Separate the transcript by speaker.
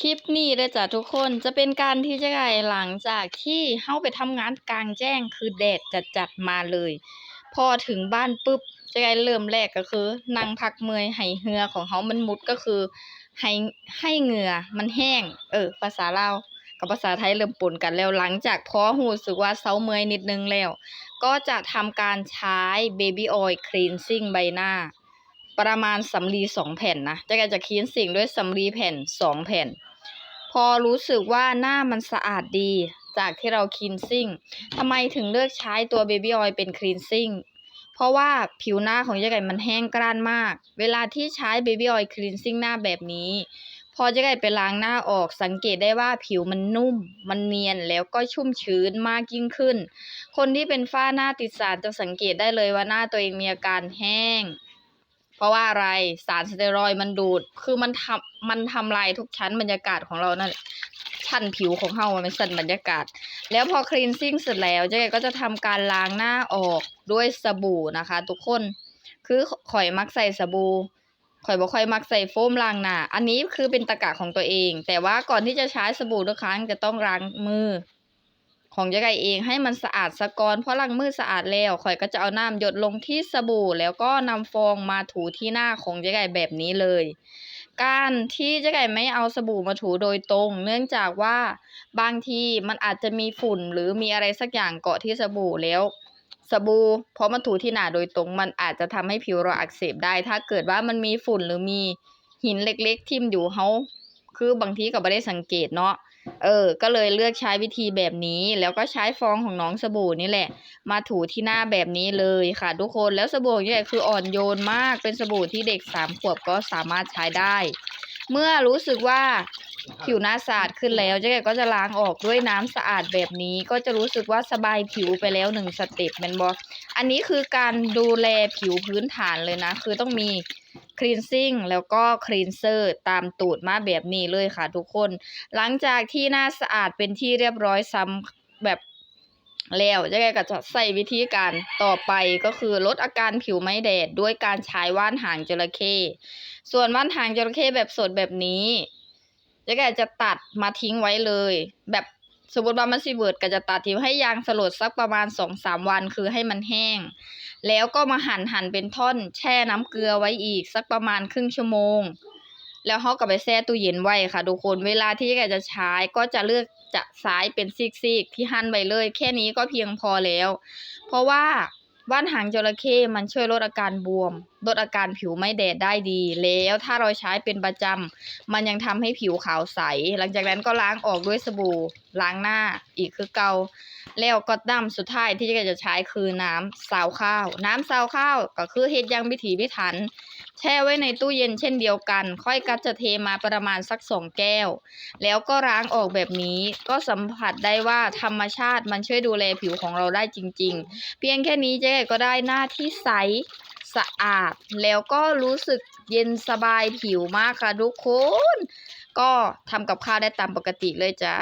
Speaker 1: คลิปนี้เด้อจ้ะทุกคนจะเป็นการที่จะไงหลังจากที่เฮาไปทำงานกลางแจ้งคือแดดจัดๆมาเลย พอถึงบ้านปุ๊บจะไงเริ่มแรกก็คือนั่งพักเมื่อยให้เหงื่อของเฮามันมุดก็คือให้ให้เหงื่อมันแห้ง เออ ภาษาเลากับภาษาไทยเริ่มปนกันแล้วหลังจากพอรู้สึกว่าเซาเมื่อยนิดนึงแล้ว ก็จะทำการใช้ Baby Oil Cleansing ใบหน้า ประมาณสำลีสองแผ่นนะจะก็จะคีนสิ่งด้วยสำลีแผ่นสองแผ่น พอรู้สึกว่าหน้ามันสะอาดดีจากที่เราคลีนซิ่งทำไมถึงเลือกใช้ตัว Baby Oil เป็นคลีนซิ่งเพราะว่าผิวหน้าของเจ๊ไก่มันแห้งกร้านมาก เวลาที่ใช้ Baby Oil Cleansing หน้าแบบนี้ พอเจ๊ไก่ไปล้างหน้าออกสังเกตได้ว่าผิวมันนุ่ม มันเนียนแล้วก็ชุ่มชื้นมากยิ่งขึ้น คนที่เป็นฝ้าหน้าติดสารจะสังเกตได้เลยว่าหน้าตัวเองมีอาการแห้ง เพราะว่าอะไรสารสเตียรอยมันดูด คือมันทำมันทำลายทุกชั้นบรรยากาศของเรานั่นชั้นผิวของเฮามันเป็นชั้นบรรยากาศ แล้วพอคลีนซิ่งเสร็จแล้วเจ๊ก็จะทำการล้างหน้าออกด้วยสบู่นะคะ ทุกคน คือข่อยมักใส่สบู่ข่อยบ่ค่อยมักใส่โฟมล้างหน้า อันนี้คือเป็นตะกะของตัวเอง แต่ว่าก่อนที่จะใช้สบู่ทุกครั้งจะต้องล้างมือ ของเจ๊ไก่เองให้มันสะอาดสะกอนเพราะล้างมือสะอาดแล้วข่อยก็จะเอาน้ำหยดลงที่สบู่ แล้วก็นำฟองมาถูที่หน้าของเจ๊ไก่แบบนี้เลย การที่เจ๊ไก่ไม่เอาสบู่มาถูโดยตรง เนื่องจากว่าบางทีมันอาจจะมีฝุ่นหรือมีอะไรสักอย่างเกาะที่สบู่แล้วสบู่เพราะมันถูที่หน้าโดยตรงมันอาจจะทำให้ผิวเราอักเสบได้ ถ้าเกิดว่ามันมีฝุ่นหรือมีหินเล็กๆทิ่มอยู่เฮาคือบางทีก็บ่ได้สังเกตเนาะ เออ ก็เลยเลือกใช้วิธีแบบนี้ แล้วก็ใช้ฟองของน้องสบู่นี่แหละ มาถูที่หน้าแบบนี้เลยค่ะ ทุกคน แล้วสบู่ของเจ๊ไก่คืออ่อนโยนมาก เป็นสบู่ที่เด็กสามขวบก็สามารถใช้ได้ เมื่อรู้สึกว่าผิวหน้าสะอาดขึ้นแล้วเจ๊กก็จะล้างออกด้วยน้ำสะอาดแบบนี้ ก็จะรู้สึกว่าสบายผิวไปแล้วหนึ่งสเต็ปแมนบออันนี้คือการดูแลผิวพื้นฐานเลยนะ คือต้องมี cleansing แล้วก็ cleanser ตามตูดมาแบบนี้เลยค่ะทุกคน หลังจากที่หน้าสะอาดเป็นที่เรียบร้อยซ้ำแบบแล้วเจ๊ไก่ก็จะใส่วิธีการต่อไปก็คือลดอาการผิวไม่แดดด้วยการใช้ว่านหางจระเข้ส่วนว่านหางจระเข้แบบสดแบบนี้เจ๊ไก่จะตัดมาทิ้งไว้เลย แบบ สมมติว่ามันสิเวิร์ดก็จะตัดทิ้งให้ยางสลดสักประมาณสองสามวันคือให้มันแห้ง แล้วก็มาหั่นหั่นเป็นท่อน แช่น้ำเกลือไว้อีกสักประมาณครึ่งชั่วโมง แล้วเขาก็ไปแช่ตู้เย็นไว้ค่ะทุกคนเวลาที่แกจะใช้ก็จะเลือกจะสายเป็นซีกๆที่หั่นไว้เลย แค่นี้ก็เพียงพอแล้ว เพราะว่า ว่านหางจระเข้มันช่วยลดอาการบวม ลดอาการผิวไม่แดดได้ดี แล้วถ้าเราใช้เป็นประจำมันยังทำให้ผิวขาวใส หลังจากนั้นก็ล้างออกด้วยสบู่ ล้างหน้าอีกคือเกา แล้วก็น้ำสุดท้ายที่จะใช้คือน้ำซาวข้าว น้ำซาวข้าวก็คือเฮ็ดอยังพิถีพิถัน แช่ไว้ในตู้เย็นเช่นเดียวกัน ค่อยกัดจะเทมาประมาณสักสองแก้ว แล้วก็ล้างออกแบบนี้ก็สัมผัสได้ว่าธรรมชาติมันช่วยดูแลผิวของเราได้จริง ๆ เพียงแค่นี้เจ๊ก็ได้หน้าที่ใสสะอาด แล้วก็รู้สึกเย็นสบายผิวมากค่ะทุกคน ก็ทำกับข้าวได้ตามปกติเลยจ้า